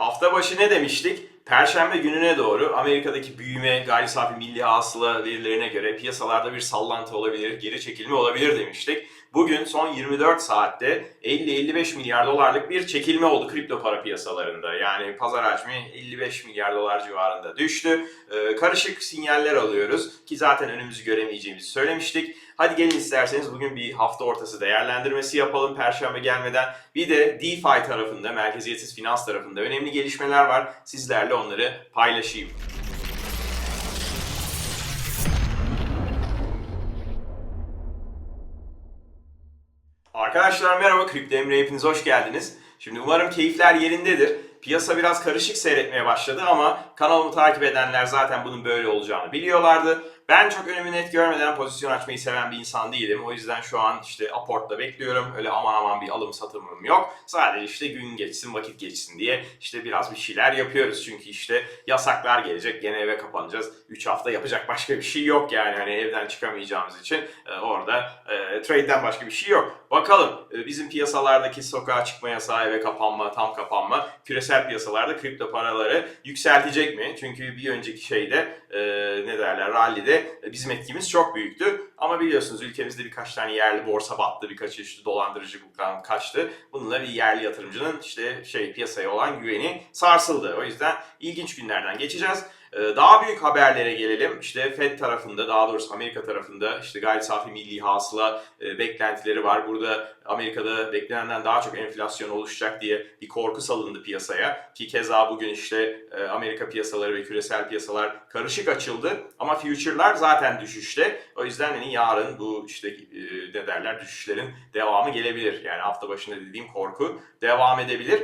Hafta başı ne demiştik? Perşembe gününe doğru Amerika'daki büyüme, gayri safi milli hasıla verilerine göre piyasalarda bir sallantı olabilir, geri çekilme olabilir demiştik. Bugün son 24 saatte 50-55 milyar dolarlık bir çekilme oldu kripto para piyasalarında. Yani pazar hacmi 55 milyar dolar civarında düştü. Ee, karışık sinyaller alıyoruz ki zaten önümüzü göremeyeceğimizi söylemiştik. Hadi gelin isterseniz bugün bir hafta ortası değerlendirmesi yapalım Perşembe gelmeden. Bir de DeFi tarafında, merkeziyetsiz finans tarafında önemli gelişmeler var. Sizlerle onları paylaşayım. Arkadaşlar merhaba, Kripto Emre hepiniz hoş geldiniz. Şimdi umarım keyifler yerindedir. Piyasa biraz karışık seyretmeye başladı ama kanalımı takip edenler zaten bunun böyle olacağını biliyorlardı. Ben çok önümü net görmeden pozisyon açmayı seven bir insan değilim. O yüzden şu an işte aportla bekliyorum. Öyle aman aman bir alım satımım yok. Sadece işte gün geçsin, vakit geçsin diye işte biraz bir şeyler yapıyoruz. Çünkü işte yasaklar gelecek, gene eve kapanacağız. 3 hafta yapacak başka bir şey yok yani. Hani evden çıkamayacağımız için e, orada e, trade'den başka bir şey yok. Bakalım e, bizim piyasalardaki sokağa çıkma yasağı, eve kapanma, tam kapanma küresel piyasalarda kripto paraları yükseltecek mi? Çünkü bir önceki şeyde e, ne derler rallide e, bizim etkimiz çok büyüktü. Ama biliyorsunuz ülkemizde birkaç tane yerli borsa battı, birkaç işte dolandırıcılıktan kaçtı. Bununla bir yerli yatırımcının işte şey piyasaya olan güveni sarsıldı. O yüzden ilginç günlerden geçeceğiz. Ee, Daha büyük haberlere gelelim. İşte Fed tarafında, daha doğrusu Amerika tarafında işte gayri safi milli hasıla e, beklentileri var. Burada Amerika'da beklenenden daha çok enflasyon oluşacak diye bir korku salındı piyasaya. Ki keza bugün işte e, Amerika piyasaları ve küresel piyasalar karışık açıldı. Ama future'lar zaten düşüşte. O yüzden hani yarın bu işte e, ne derler düşüşlerin devamı gelebilir. Yani hafta başında dediğim korku devam edebilir.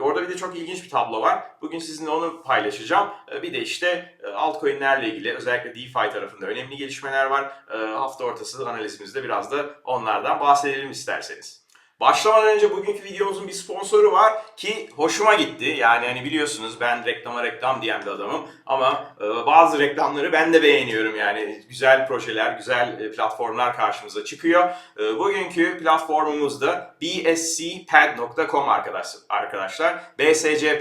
Orada bir de çok ilginç bir tablo var. Bugün sizinle onu paylaşacağım. Bir de işte e, altcoin'lerle ilgili özellikle DeFi tarafında önemli gelişmeler var. E, Hafta ortası analizimizde biraz da onlardan bahsedelim isterseniz. Başlamadan önce bugünkü videomuzun bir sponsoru var ki hoşuma gitti. Yani hani biliyorsunuz ben reklama reklam diyen bir adamım ama e, bazı reklamları ben de beğeniyorum yani. Güzel projeler, güzel platformlar karşımıza çıkıyor. Bugünkü platformumuz da bscpad.com arkadaş- arkadaşlar. BSC.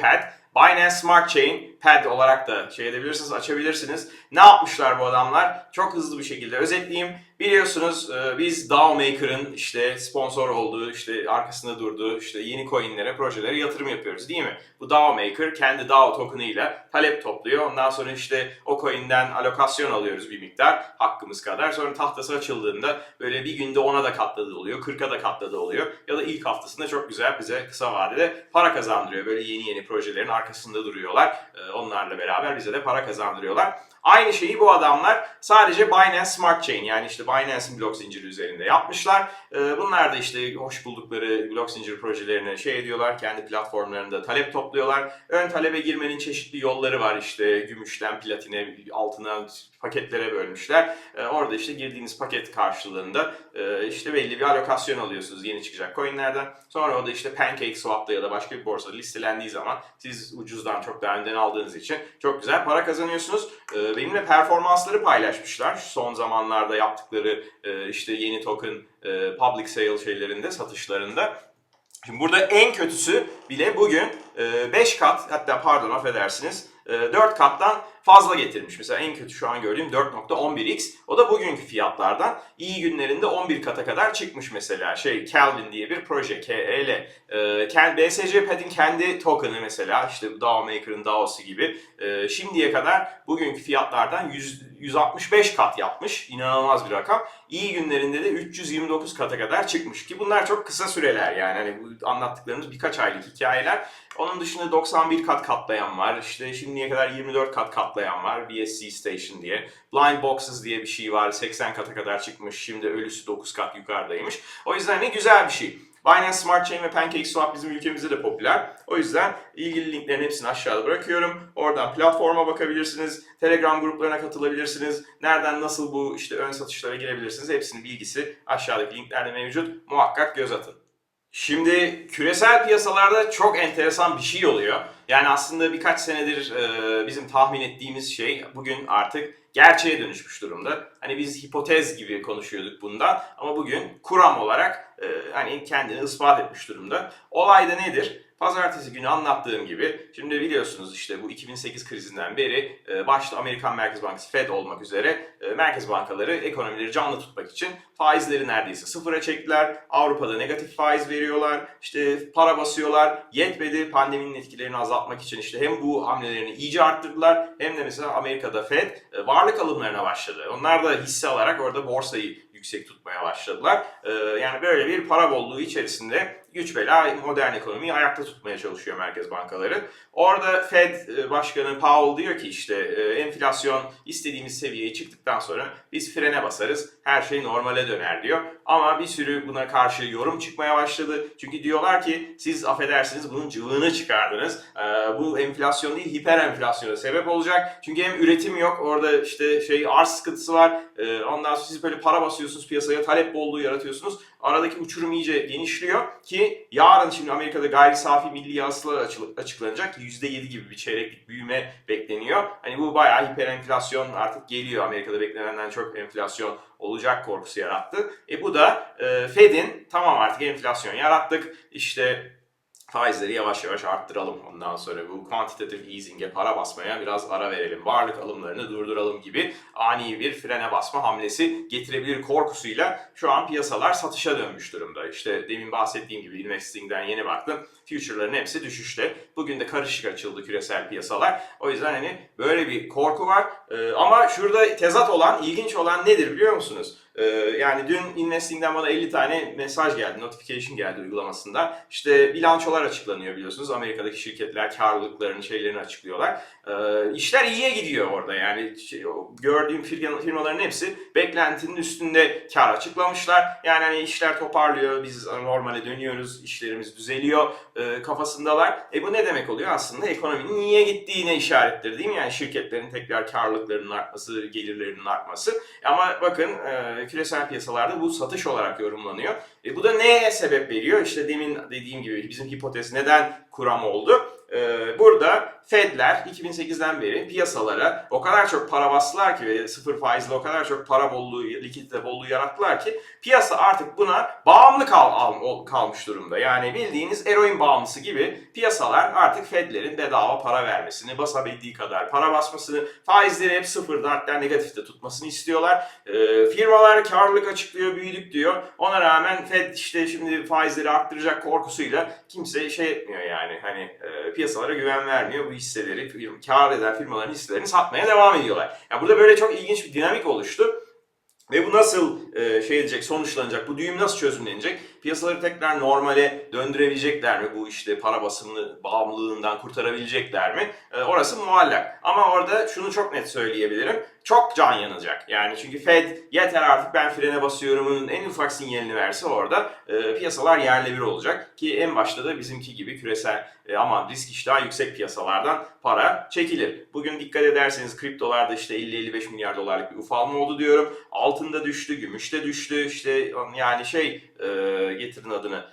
Binance Smart Chain Pad olarak da şey edebilirsiniz, açabilirsiniz. Ne yapmışlar bu adamlar? Çok hızlı bir şekilde özetleyeyim. Biliyorsunuz e, biz DAO Maker'ın işte sponsor olduğu, işte arkasında durduğu işte yeni coinlere, projelere yatırım yapıyoruz değil mi? Bu DAO Maker kendi DAO token'ıyla talep topluyor. Ondan sonra işte o coin'den alokasyon alıyoruz bir miktar hakkımız kadar. Sonra tahtası açıldığında böyle bir günde 10'a da katladığı oluyor, 40'a da katladığı oluyor. Ya da ilk haftasında çok güzel bize kısa vadede para kazandırıyor. Böyle yeni yeni projelerin arkasında duruyorlar. E, Onlarla beraber bize de para kazandırıyorlar. Aynı şeyi bu adamlar sadece Binance Smart Chain yani işte Binance'in blok zinciri üzerinde yapmışlar. Ee, Bunlar da işte hoş buldukları blok zinciri projelerini şey ediyorlar. Kendi platformlarında talep topluyorlar. Ön talebe girmenin çeşitli yolları var işte gümüşten platine, altına paketlere bölmüşler. Ee, Orada işte girdiğiniz paket karşılığında e, işte belli bir alokasyon alıyorsunuz yeni çıkacak coinlerden. Sonra o da işte PancakeSwap'ta ya da başka bir borsada listelendiği zaman siz ucuzdan çok daha önden aldığınız için çok güzel para kazanıyorsunuz. Benimle performansları paylaşmışlar. Son zamanlarda yaptıkları e, işte yeni token e, public sale şeylerinde, satışlarında. Şimdi burada en kötüsü bile bugün 5 kat hatta pardon affedersiniz 4 kattan fazla getirmiş. Mesela en kötü şu an gördüğüm 4.11x. O da bugünkü fiyatlardan iyi günlerinde 11 kata kadar çıkmış mesela. Şey Calvin diye bir proje KEL. Ee, kend- BSC Pad'in kendi token'ı mesela işte DAO Maker'ın DAO'su gibi e, şimdiye kadar bugünkü fiyatlardan 100, 165 kat yapmış. İnanılmaz bir rakam. İyi günlerinde de 329 kata kadar çıkmış ki bunlar çok kısa süreler yani. Hani bu anlattıklarımız birkaç aylık hikayeler. Onun dışında 91 kat katlayan var. İşte şimdiye kadar 24 kat katlayan var. BSC Station diye. Blind Boxes diye bir şey var. 80 kata kadar çıkmış. Şimdi ölüsü 9 kat yukarıdaymış. O yüzden ne güzel bir şey. Binance Smart Chain ve PancakeSwap bizim ülkemizde de popüler. O yüzden ilgili linklerin hepsini aşağıda bırakıyorum. Oradan platforma bakabilirsiniz. Telegram gruplarına katılabilirsiniz. Nereden nasıl bu işte ön satışlara girebilirsiniz. Hepsinin bilgisi aşağıdaki linklerde mevcut. Muhakkak göz atın. Şimdi küresel piyasalarda çok enteresan bir şey oluyor. Yani aslında birkaç senedir e, bizim tahmin ettiğimiz şey bugün artık gerçeğe dönüşmüş durumda. Hani biz hipotez gibi konuşuyorduk bundan ama bugün kuram olarak e, hani kendini ispat etmiş durumda. Olay da nedir? Pazartesi günü anlattığım gibi şimdi biliyorsunuz işte bu 2008 krizinden beri e, başta Amerikan Merkez Bankası Fed olmak üzere e, merkez bankaları ekonomileri canlı tutmak için faizleri neredeyse sıfıra çektiler. Avrupa'da negatif faiz veriyorlar. işte para basıyorlar. Yetmedi pandeminin etkilerini azaltmak için işte hem bu hamlelerini iyice arttırdılar hem de mesela Amerika'da Fed e, varlık alımlarına başladı. Onlar da hisse alarak orada borsayı yüksek tutmaya başladılar. E, yani böyle bir para bolluğu içerisinde güç bela modern ekonomiyi ayakta tutmaya çalışıyor merkez bankaları. Orada Fed e, Başkanı Powell diyor ki işte e, enflasyon istediğimiz seviyeye çıktıktan sonra biz frene basarız, her şey normale döner diyor. Ama bir sürü buna karşı yorum çıkmaya başladı. Çünkü diyorlar ki siz affedersiniz bunun cıvığını çıkardınız. E, bu enflasyon değil hiper enflasyona sebep olacak. Çünkü hem üretim yok orada işte şey arz sıkıntısı var. E, ondan sonra siz böyle para basıyorsunuz piyasaya talep bolluğu yaratıyorsunuz. Aradaki uçurum iyice genişliyor ki yarın şimdi Amerika'da gayri safi milli hasıla açıklanacak. %7 gibi bir çeyreklik büyüme bekleniyor. Hani bu bayağı hiper enflasyon artık geliyor. Amerika'da beklenenden çok enflasyon olacak korkusu yarattı. E bu da e, Fed'in tamam artık enflasyon yarattık. İşte faizleri yavaş yavaş arttıralım. Ondan sonra bu quantitative easing'e para basmaya biraz ara verelim. Varlık alımlarını durduralım gibi ani bir frene basma hamlesi getirebilir korkusuyla şu an piyasalar satışa dönmüş durumda. İşte demin bahsettiğim gibi investing'den yeni baktım. Future'ların hepsi düşüşte. Bugün de karışık açıldı küresel piyasalar. O yüzden hani böyle bir korku var. Ee, ama şurada tezat olan, ilginç olan nedir biliyor musunuz? Ee, yani dün Investing'den bana 50 tane mesaj geldi, notification geldi uygulamasında. İşte bilançolar açıklanıyor biliyorsunuz. Amerika'daki şirketler karlılıklarını, şeylerini açıklıyorlar. Ee, işler iyiye gidiyor orada yani şey, gördüğüm firma- firmaların hepsi beklentinin üstünde kar açıklamışlar. Yani hani işler toparlıyor, biz normale dönüyoruz, işlerimiz düzeliyor e, kafasındalar. E bu ne demek oluyor? Aslında ekonominin niye gittiğine işarettir değil mi? Yani şirketlerin tekrar karlılıklarının artması, gelirlerinin artması. Ama bakın e, küresel piyasalarda bu satış olarak yorumlanıyor. E, bu da neye sebep veriyor? İşte demin dediğim gibi bizim hipotez neden kuram oldu? E, burada Fedler 2008'den beri piyasalara o kadar çok para bastılar ki ve sıfır faizle o kadar çok para bolluğu, likidite bolluğu yarattılar ki piyasa artık buna bağımlı kal, kalmış durumda. Yani bildiğiniz eroin bağımlısı gibi piyasalar artık Fedlerin bedava para vermesini, basabildiği kadar para basmasını, faizleri hep sıfırda hatta negatifte tutmasını istiyorlar. Ee, firmalar karlılık açıklıyor, büyüdük diyor. Ona rağmen Fed işte şimdi faizleri arttıracak korkusuyla kimse şey etmiyor yani hani e, piyasalara güven vermiyor. Bu hisseleri, kar eden firmaların hisselerini satmaya devam ediyorlar. Yani burada böyle çok ilginç bir dinamik oluştu. Ve bu nasıl e, şey edecek, sonuçlanacak, bu düğüm nasıl çözümlenecek? Piyasaları tekrar normale döndürebilecekler mi? Bu işte para basımını bağımlılığından kurtarabilecekler mi? E, orası muallak. Ama orada şunu çok net söyleyebilirim. Çok can yanacak. Yani çünkü Fed yeter artık ben frene basıyorumun en ufak sinyalini verse orada e, piyasalar yerle bir olacak. Ki en başta da bizimki gibi küresel e, aman risk iştahı yüksek piyasalardan para çekilir. Bugün dikkat ederseniz kriptolarda işte 50-55 milyar dolarlık bir ufalma oldu diyorum. Altında düştü, gümüşte düştü. İşte yani şey e, getirin adını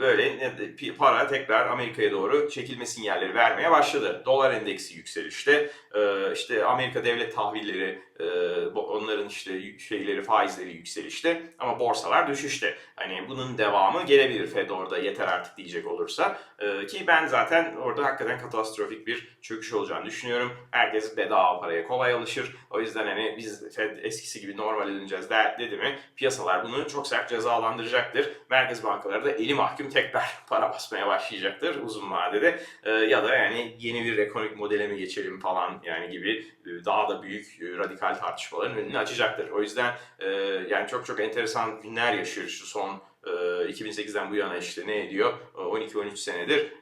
böyle ne de- pi- para tekrar Amerika'ya doğru çekilme sinyalleri vermeye başladı. Dolar endeksi yükselişte. E, işte Amerika devlet tahvilleri e, onların işte şeyleri faizleri yükselişte ama borsalar düşüşte. Hani bunun devamı gelebilir Fed orada yeter artık diyecek olursa. E, ki ben zaten orada hakikaten katastrofik bir çöküş olacağını düşünüyorum. Herkes bedava paraya kolay alışır. O yüzden hani biz Fed eskisi gibi normale döneceğiz de, dedi mi piyasalar bunu çok sert cezalandıracaktır. Merkez bankaları da eli mahkum tekrar para basmaya başlayacaktır uzun vadede. E, ya da yani yeni bir ekonomik modele mi geçelim falan yani gibi e, daha da büyük e, radikal tartışmaların önünü açacaktır. O yüzden e, yani çok çok enteresan günler yaşıyoruz şu son e, 2008'den bu yana işte ne ediyor? E, 12-13 senedir.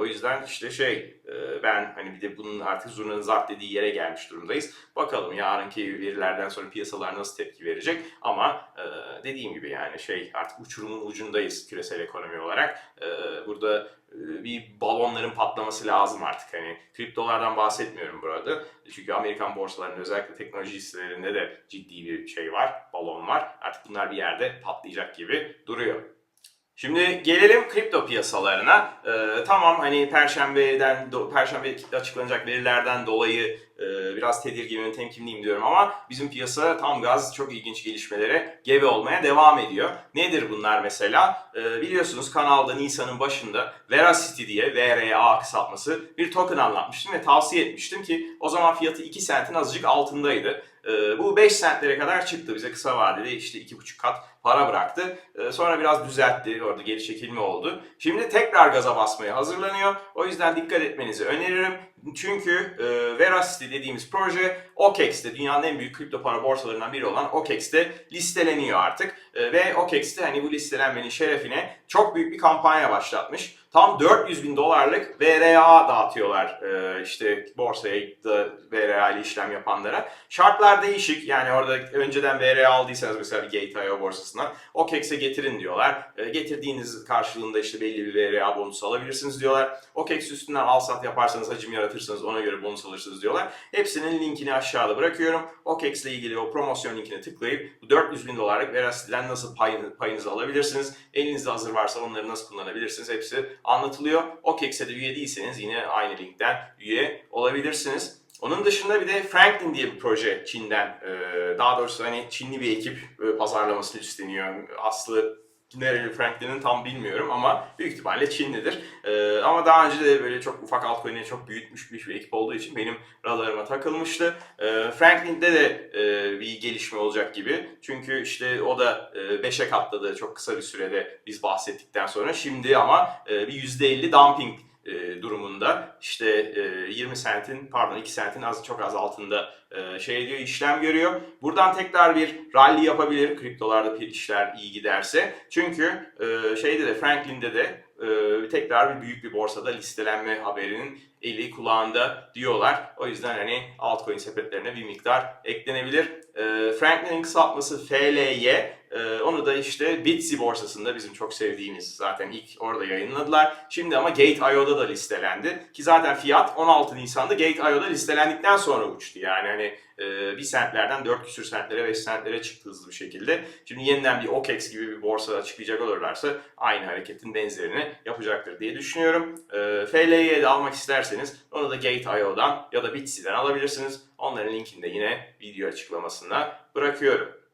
O yüzden işte şey ben hani bir de bunun artık zurnanın zart dediği yere gelmiş durumdayız. Bakalım yarınki verilerden sonra piyasalar nasıl tepki verecek ama e, dediğim gibi yani şey artık uçurumun ucundayız küresel ekonomi olarak. E, burada e, bir balonların patlaması lazım artık. Hani kriptolardan bahsetmiyorum burada. Çünkü Amerikan borsalarında özellikle teknoloji hisselerinde de ciddi bir şey var, balon var. Artık bunlar bir yerde patlayacak gibi duruyor. Şimdi gelelim kripto piyasalarına. Ee, tamam hani perşembeden do- perşembe açıklanacak verilerden dolayı e, biraz tedirginim, temkinliyim diyorum ama bizim piyasa tam gaz çok ilginç gelişmelere gebe olmaya devam ediyor. Nedir bunlar mesela? Ee, biliyorsunuz kanalda Nisan'ın başında Veracity diye VRA kısaltması bir token anlatmıştım ve tavsiye etmiştim ki o zaman fiyatı 2 sentin azıcık altındaydı. Ee, bu 5 sentlere kadar çıktı. Bize kısa vadede işte 2,5 kat para bıraktı. Ee, sonra biraz düzeltti. Orada geri çekilme oldu. Şimdi tekrar gaza basmaya hazırlanıyor. O yüzden dikkat etmenizi öneririm. Çünkü e, Veracity dediğimiz proje OKEX'te dünyanın en büyük kripto para borsalarından biri olan OKEX'te listeleniyor artık. E, ve OKEX'te hani bu listelenmenin şerefine çok büyük bir kampanya başlatmış. Tam 400 bin dolarlık VRA dağıtıyorlar e, işte borsaya da VRA ile işlem yapanlara. Şartlar değişik yani orada önceden VRA aldıysanız mesela bir Gate.io borsasından OKEX'e getirin diyorlar. E, getirdiğiniz karşılığında işte belli bir VRA bonusu alabilirsiniz diyorlar. OKEX üstünden al sat yaparsanız hacim yaratırsanız ona göre bonus alırsınız diyorlar. Hepsinin linkini aşağıda bırakıyorum. OKEX ile ilgili o promosyon linkine tıklayıp bu 400 bin dolarlık Veracity'den nasıl payını, payınızı alabilirsiniz? Elinizde hazır varsa onları nasıl kullanabilirsiniz? Hepsi anlatılıyor. OKEX'e de üye değilseniz yine aynı linkten üye olabilirsiniz. Onun dışında bir de Franklin diye bir proje Çin'den. Ee, Daha doğrusu hani Çinli bir ekip e, pazarlamasını üstleniyor. Aslı nereli Franklin'in tam bilmiyorum ama büyük ihtimalle Çinlidir. Ee, ama daha önce de böyle çok ufak altcoin'leri çok büyütmüş bir, ekip olduğu için benim radarıma takılmıştı. Franklin'de de e, bir gelişme olacak gibi. Çünkü işte o da 5'e katladı çok kısa bir sürede biz bahsettikten sonra. Şimdi ama e, bir %50 dumping e, durumunda işte e, 20 sentin pardon 2 sentin az çok az altında e, şey diyor işlem görüyor. Buradan tekrar bir rally yapabilir kriptolarda işler iyi giderse. Çünkü e, şeyde de Franklin'de de e, tekrar bir büyük bir borsada listelenme haberinin eli kulağında diyorlar. O yüzden hani altcoin sepetlerine bir miktar eklenebilir. E, Franklin'in kısaltması FLY. E, onu da işte Bitsy borsasında bizim çok sevdiğimiz zaten ilk orada yayınladılar. Şimdi ama Gate.io'da da listelendi. Ki zaten fiyat 16 Nisan'da Gate.io'da listelendikten sonra uçtu. Yani hani e, bir sentlerden 4 küsür sentlere 5 sentlere çıktı hızlı bir şekilde. Şimdi yeniden bir OKEX gibi bir borsa açıklayacak olurlarsa aynı hareketin benzerini yapacaktır diye düşünüyorum. E, FLY'ye de almak isterseniz onu da Gate.io'dan ya da Bitsy'den alabilirsiniz. Onların linkini de yine video açıklamasına bırakıyorum.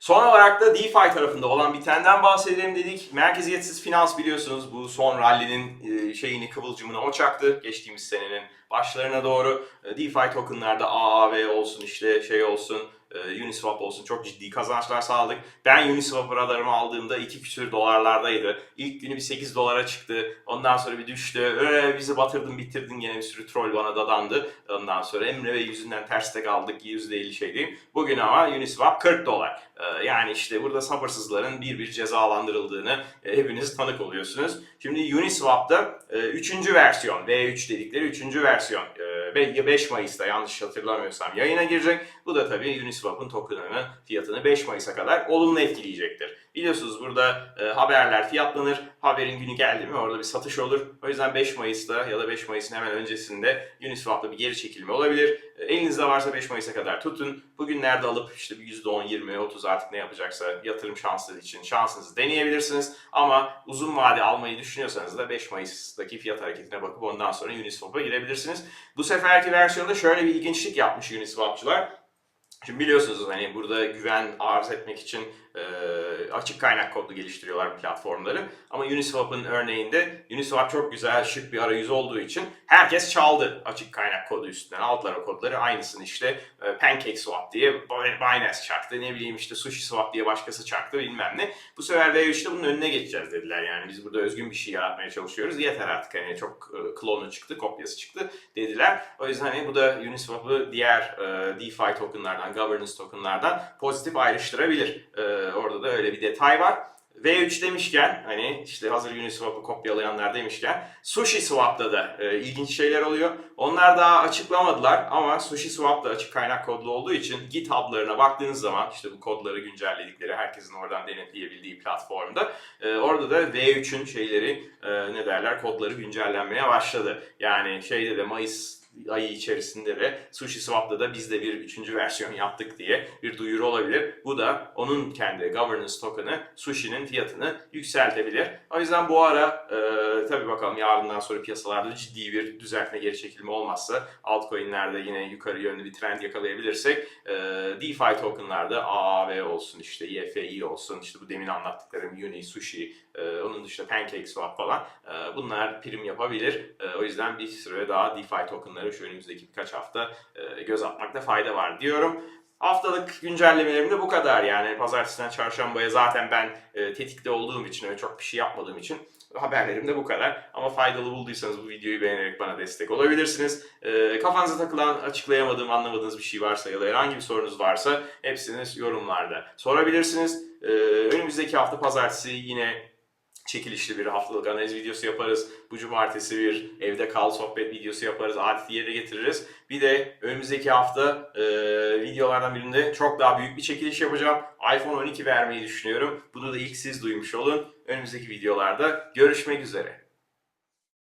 Son olarak da DeFi tarafında olan bitenden bahsedelim dedik. Merkeziyetsiz finans biliyorsunuz bu son rally'nin e, şeyini kıvılcımını o çaktı. Geçtiğimiz senenin başlarına doğru E, DeFi tokenlarda AAV olsun işte şey olsun e, Uniswap olsun çok ciddi kazançlar sağladık. Ben Uniswap radarımı aldığımda 2 küsür dolarlardaydı. İlk günü bir 8 dolara çıktı. Ondan sonra bir düştü. Ee, bizi batırdın bitirdin gene bir sürü troll bana dadandı. Ondan sonra Emre Bey yüzünden terste kaldık %50 şey diyeyim. Bugün ama Uniswap 40 dolar. Ee, yani işte burada sabırsızların bir bir cezalandırıldığını e, hepiniz tanık oluyorsunuz. Şimdi Uniswap'ta 3. versiyon V3 dedikleri 3. versiyon e, 5 Mayıs'ta yanlış hatırlamıyorsam yayına girecek. Bu da tabii Uniswap'ın token'ının fiyatını 5 Mayıs'a kadar olumlu etkileyecektir. Biliyorsunuz burada e, haberler fiyatlanır. Haberin günü geldi mi orada bir satış olur. O yüzden 5 Mayıs'ta ya da 5 Mayıs'ın hemen öncesinde Uniswap'ta bir geri çekilme olabilir. E, elinizde varsa 5 Mayıs'a kadar tutun. Bugünlerde alıp işte bir %10, 20, 30 artık ne yapacaksa yatırım şansları için şansınızı deneyebilirsiniz. Ama uzun vade almayı düşünüyorsanız da 5 Mayıs'taki fiyat hareketine bakıp ondan sonra Uniswap'a girebilirsiniz. Bu seferki versiyonda şöyle bir ilginçlik yapmış Uniswap'çılar. Şimdi biliyorsunuz hani burada güven arz etmek için açık kaynak kodlu geliştiriyorlar platformları. Ama Uniswap'ın örneğinde Uniswap çok güzel şık bir arayüz olduğu için herkes çaldı açık kaynak kodu üstünden. Aldılar kodları aynısını işte e, PancakeSwap diye Binance çaktı. Ne bileyim işte SushiSwap diye başkası çaktı bilmem ne. Bu sefer V3'te bunun önüne geçeceğiz dediler. Yani biz burada özgün bir şey yaratmaya çalışıyoruz. Yeter artık hani çok e, klonu çıktı, kopyası çıktı dediler. O yüzden hani bu da Uniswap'ı diğer e, DeFi tokenlardan, governance tokenlardan pozitif ayrıştırabilir. E, orada da öyle bir detay var. V3 demişken hani işte hazır Uniswap'ı kopyalayanlar demişken SushiSwap'ta da e, ilginç şeyler oluyor. Onlar daha açıklamadılar ama SushiSwap da açık kaynak kodlu olduğu için GitHub'larına baktığınız zaman işte bu kodları güncelledikleri herkesin oradan denetleyebildiği platformda e, orada da V3'ün şeyleri e, ne derler kodları güncellenmeye başladı. Yani şeyde de Mayıs ayı içerisinde de Sushi Swap'ta da biz de bir üçüncü versiyon yaptık diye bir duyuru olabilir. Bu da onun kendi governance token'ı Sushi'nin fiyatını yükseltebilir. O yüzden bu ara e, tabii bakalım yarından sonra piyasalarda ciddi bir düzeltme geri çekilme olmazsa altcoin'lerde yine yukarı yönlü bir trend yakalayabilirsek e, DeFi token'larda AAV olsun işte YFI olsun işte bu demin anlattıklarım Uni, Sushi, e, onun dışında PancakeSwap falan e, bunlar prim yapabilir. E, o yüzden bir süre daha DeFi token'ları şu önümüzdeki birkaç hafta e, göz atmakta fayda var diyorum. Haftalık güncellemelerim de bu kadar yani pazartesiden çarşambaya zaten ben e, tetikte olduğum için öyle çok bir şey yapmadığım için haberlerim de bu kadar. Ama faydalı bulduysanız bu videoyu beğenerek bana destek olabilirsiniz. E, kafanıza takılan, açıklayamadığım, anlamadığınız bir şey varsa ya da herhangi bir sorunuz varsa hepsini yorumlarda sorabilirsiniz. E, önümüzdeki hafta pazartesi yine çekilişli bir haftalık analiz videosu yaparız. Bu cumartesi bir evde kal sohbet videosu yaparız. Adeti yerine getiririz. Bir de önümüzdeki hafta e, videolardan birinde çok daha büyük bir çekiliş yapacağım. iPhone 12 vermeyi düşünüyorum. Bunu da ilk siz duymuş olun. Önümüzdeki videolarda görüşmek üzere.